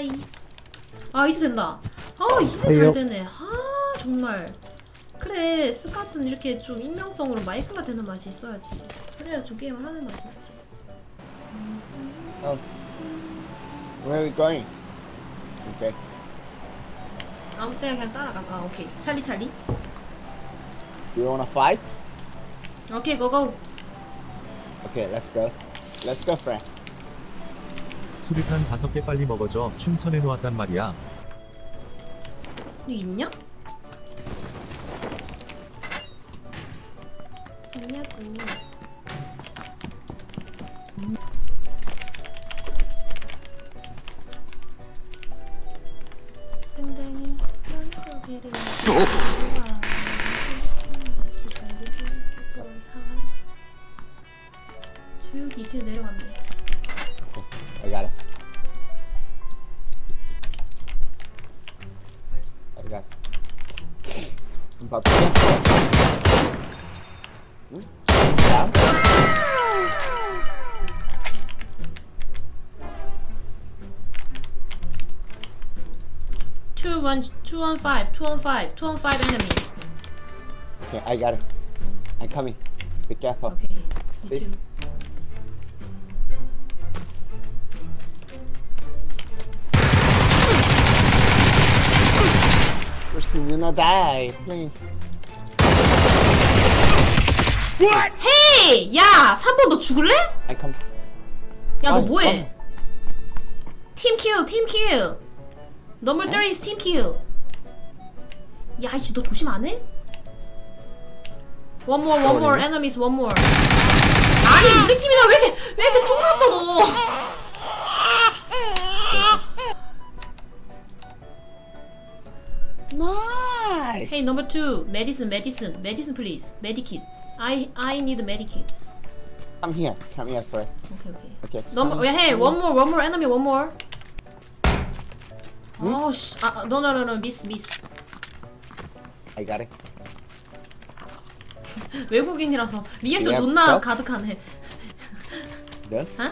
하이. 아 이제 된다. 아 이제 잘. 되네. 아 정말. 그래 스카트는 이렇게 좀 익명성으로 마이크가 되는 맛이 있어야지. 그래야 좀 게임을 하는 맛이 나지. Oh. Where are we going? Okay. 아무 때나 그냥 따라가. 아 오케이. 찰리 찰리. You wanna fight? 오케이 고고. Okay, let's go. Let's go, friend. 수류탄 다섯 개 빨리 먹어줘. 충전해 놓았단 말이야. 여기 있냐? 있냐고. 땡땡이 한국에를 조용히 이제 내려갔네. Got Down? Two one two one five two one five two one five enemy. Okay, I got it. I'm coming. Be careful. Okay. you Please. too. Person, you not die, please. 헤이! 야! 3번 너 죽을래? I come. 야 너 아니, 뭐해? 팀킬 팀킬 넘버 3 is 팀킬 야 이씨 너 조심 안 해? One more one more enemies one more 아니 우리 팀이랑 왜 이렇게 왜 이렇게 쫄았어 너 Nice. Hey number 2 medicine medicine medicine please medikit I I need medikit Come here. Come here, friend. 오케이 오케이 Okay. 넘버 come 야 hey come one more one more enemy one more 어씨 아 no no no no miss miss I got it. 외국인이라서 리액션 We have 존나 stuff? 가득하네. Done? 어?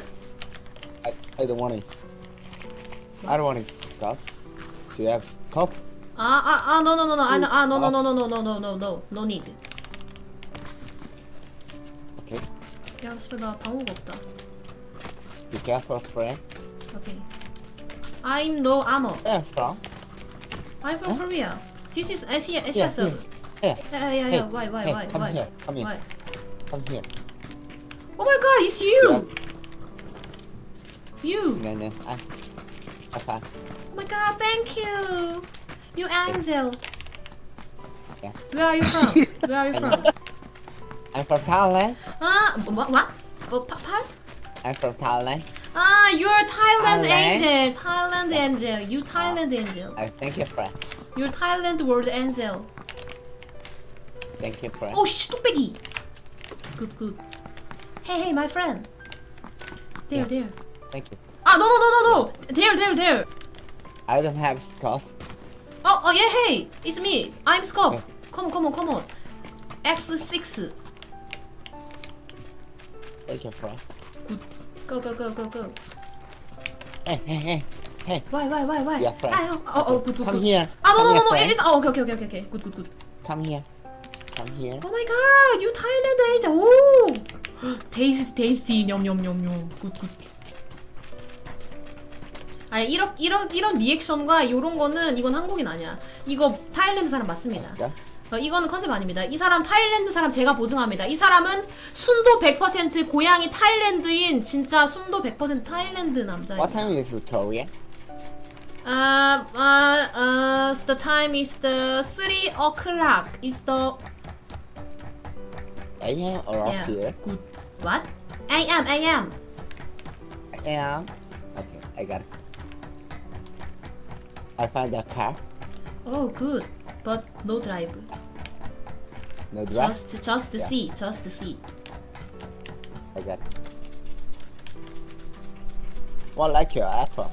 I, I don't want it. I don't want it. Scuff. Do you have scuff? 아, 아, 아, no, no, no, no, 아, no, 아, no, no, no, no, no, no, no, no, no, no need. Okay. 야, 씨발 나 방어가 없다. Be careful, friend. 오케이. I'm no ammo. Where from? I'm from Korea. This is Asia, Asia Yeah, server. Here. Yeah, yeah, yeah. Hey, Why, why, hey, why, come why? here, come here. Why? Come here. Oh my God, it's you. You. No, no. I, I found. Oh my God, thank you. You angel. Yeah. Where are you from? Where are you from? I'm from Thailand. Ah, what? What? what pardon? I'm from Thailand. Ah, you're Thailand, Thailand. angel. Thailand angel. You Thailand oh. angel. I thank you, friend. You're Thailand world angel. Thank you, friend. Oh, stupid! Good, good. Hey, hey, my friend. There, yeah. there. Thank you. Ah, no, no, no, no, no. There, there, there. I don't have scarf. Oh yeah, hey, it's me. I'm Scope. Oh. Come on, come on, come on. X6. Okay, bro. Go, go, go, go, go. Hey, hey, hey. Hey. Why, why, why, why? Yeah, friend. I, oh, oh, oh, good, good, Come good. here. Ah no, no, no, no. It, oh, okay, okay, okay, okay. Good, good, good. Come here. Come here. Oh my god, you Thailand, eh? Oh. tasty, tasty. Yum, yum, yum, yum. Good, good. 아니 이런 이런 이런 리액션과 이런 거는 이건 한국인 아니야. 이거 타일랜드 사람 맞습니다. 어, 이거는 컨셉 아닙니다. 이 사람 타일랜드 사람 제가 보증합니다. 이 사람은 순도 100% 고향이 타일랜드인 진짜 순도 100% 타일랜드 남자예요. What time is Korea? Uh, uh, uh, the time is the 3 o'clock. Is the AM or up here? Good. What? I am. I am. AM. Okay, I got it. I find a car. Oh, good. But no driver. No drive. Just, just Yeah. see. Just the see. I got it. What like your apple?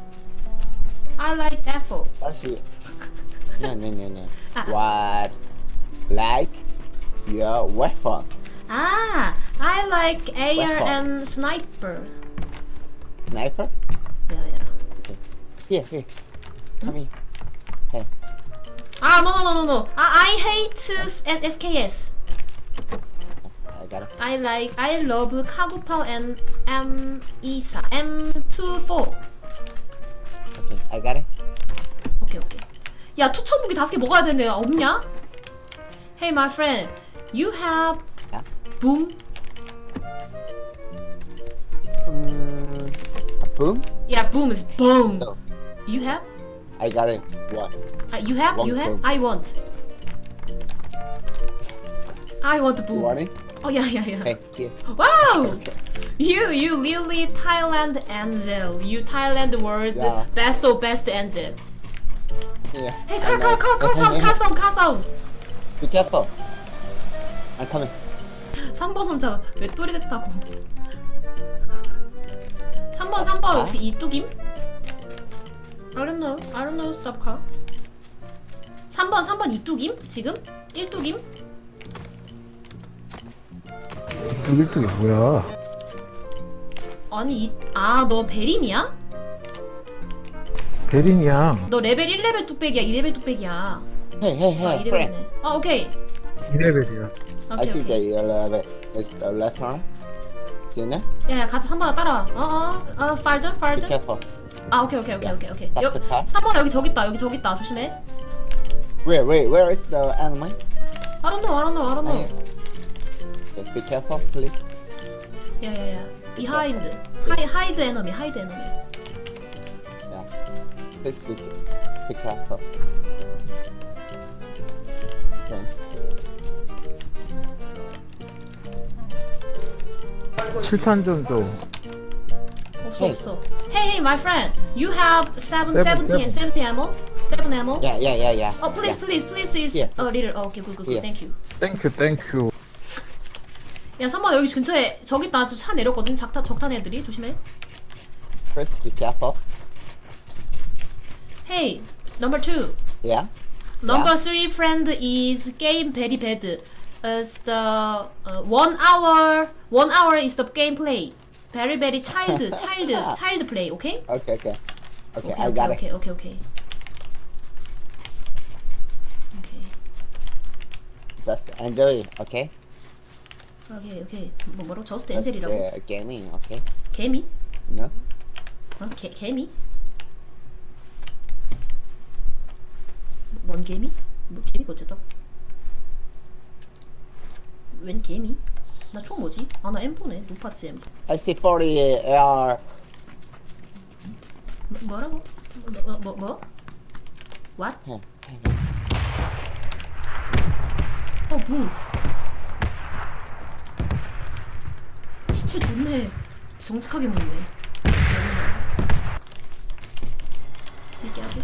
I like apple. What's your... no, no, no, no. Ah. What like your weapon? Ah, I like AR Weapon. and sniper. Sniper? Yeah, yeah. Okay. Here, here. Here. Hey. 아, no, no, no, no, no. 아, I hate S- SKS. I got it. I like, I love 카구파 and M24, M24. Okay. I got it. 오케이, 오케이. 야, 투척 무기 다섯 개 먹어야 되는데 없냐? Hey, my friend, you have Yeah. boom? Um, a boom? Yeah, boom is boom. No. You have? I got it. What? Uh, you have? One you have? boom. I want. I want boom. You want it? Oh yeah, yeah, yeah. Hey, here. Wow! Okay. You, you really Thailand Angel. You Thailand world Yeah. best of best Angel. Yeah. Hey, I car, car, know. car, car Hey, sound, hey, car hey. sound, car sound. Be careful. I'm coming. 3번 혼자 왜 또리 됐다고. 3번, 3번 혹시 이뚝임? I don't know. I don't know. Stop car. 3번, 3번 이뚝임? 지금? 1뚝임? 뚜기뚜기 뭐야? 아니, 이, 아, 너 베린이야? 베린이야. 너 레벨 1레벨 뚝배기야, 2레벨 뚝배기야. Hey, hey, 아, hey, friend. 2레벨이네. 아, 오케이. 2레벨이야. I 오케이, see 오케이. that you're a bit. It's the left arm. You know? 야, 야, 같이 3번 따라와. 어, 어, 어, farther, Be farther. careful. 아, 오케이, 오케이, 오케이, 오케이, 오케이. Stop 여, the car. 3번 여기 저기 있다, 여기 저기 있다. 조심해. Where, where, where is the enemy? I don't know, I don't know, I don't know. Okay, be careful, please. 야, 야, 야. behind. 하이, hide enemy, hide enemy. Yeah. Please be, be careful. Thanks. 7탄 좀 줘. 없어. 없어. Hey, hey, my friend. You have 7, Seven, 70, seven. 70 ammo? 7 ammo? Yeah, yeah, yeah, yeah. Oh, please, yeah. please, please is Yeah. a little. Oh, okay, good, good, good. Yeah. Thank you. 땡큐 땡큐. 야, 3번 여기 근처에 저기 있다. 저 차 내렸거든. 작타, 적탄 애들이. 조심해. First, be careful. Hey, number 2. Yeah. Number three friend is game very bad. As the uh, one hour, one hour is the gameplay. Very very child, child, child play. Okay? Okay, okay. Okay, Okay, I got okay, it. okay, okay. Okay, Just enjoy, okay? okay, okay. 뭐 뭐라고? 저스트 Just 엔젤이라고? uh, gaming, okay? 개미? Know? 어? 개 개미? 뭔 개미? 뭐 개미가 어쨌다? 웬 개미? 나 총 뭐지? 아 나 M4네. 노파츠 M4. I see 40 AR. 뭐, 뭐라고? 뭐, 뭐, 뭐? What? Hey, hey, 어, 붕스. 시체 좋네. 정직하게 먹네. 이렇게 하고.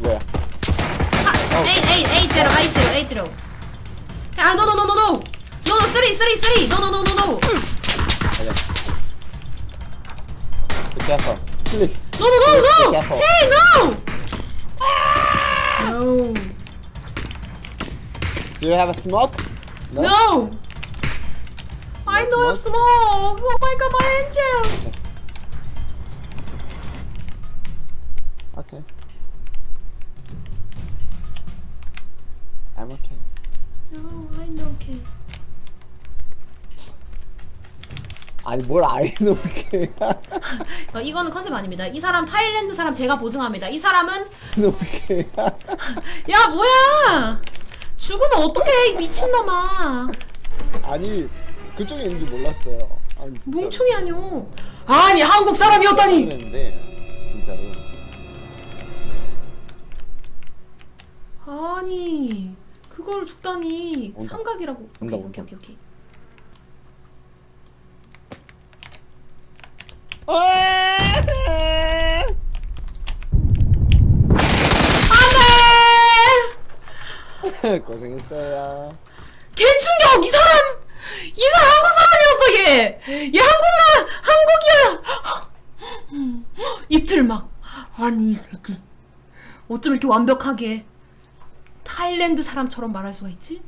Where? 아, 에이, 에이, 에이, 제로, 에이, 제로, 에이, 제로. 아, no, no, no, no, no. No, no, 쓰리, 쓰리, 쓰리. No, no, no, no, no. Okay. Be careful. Please. No, no, no, no. Be careful. Hey, no. No. Do you have a smoke? No. I No know I'm small. Oh my god, my angel. Okay. I'm okay. No, I know, okay. 아니 뭘 알놓게 어, 이거는 컨셉 아닙니다. 이 사람 타일랜드 사람 제가 보증합니다. 이 사람은 놓게 야 뭐야? 죽으면 어떡해 이 미친놈아. 아니 그쪽에 있는지 몰랐어요. 아니 진짜. 뭉충이 아니오. 아니 한국 사람이었다니. 했는데 진짜로. 그걸 죽다니 온다. 삼각이라고. 오케이 온다. 오케이 오케이 오케이. 안돼. 고생했어요. 개충격 이 사람 이 사람 한국 사람이었어 얘. 얘 한국 나 한국이야. 입술 막 아니 이 새끼 어쩜 이렇게 완벽하게 타일랜드 사람처럼 말할 수가 있지?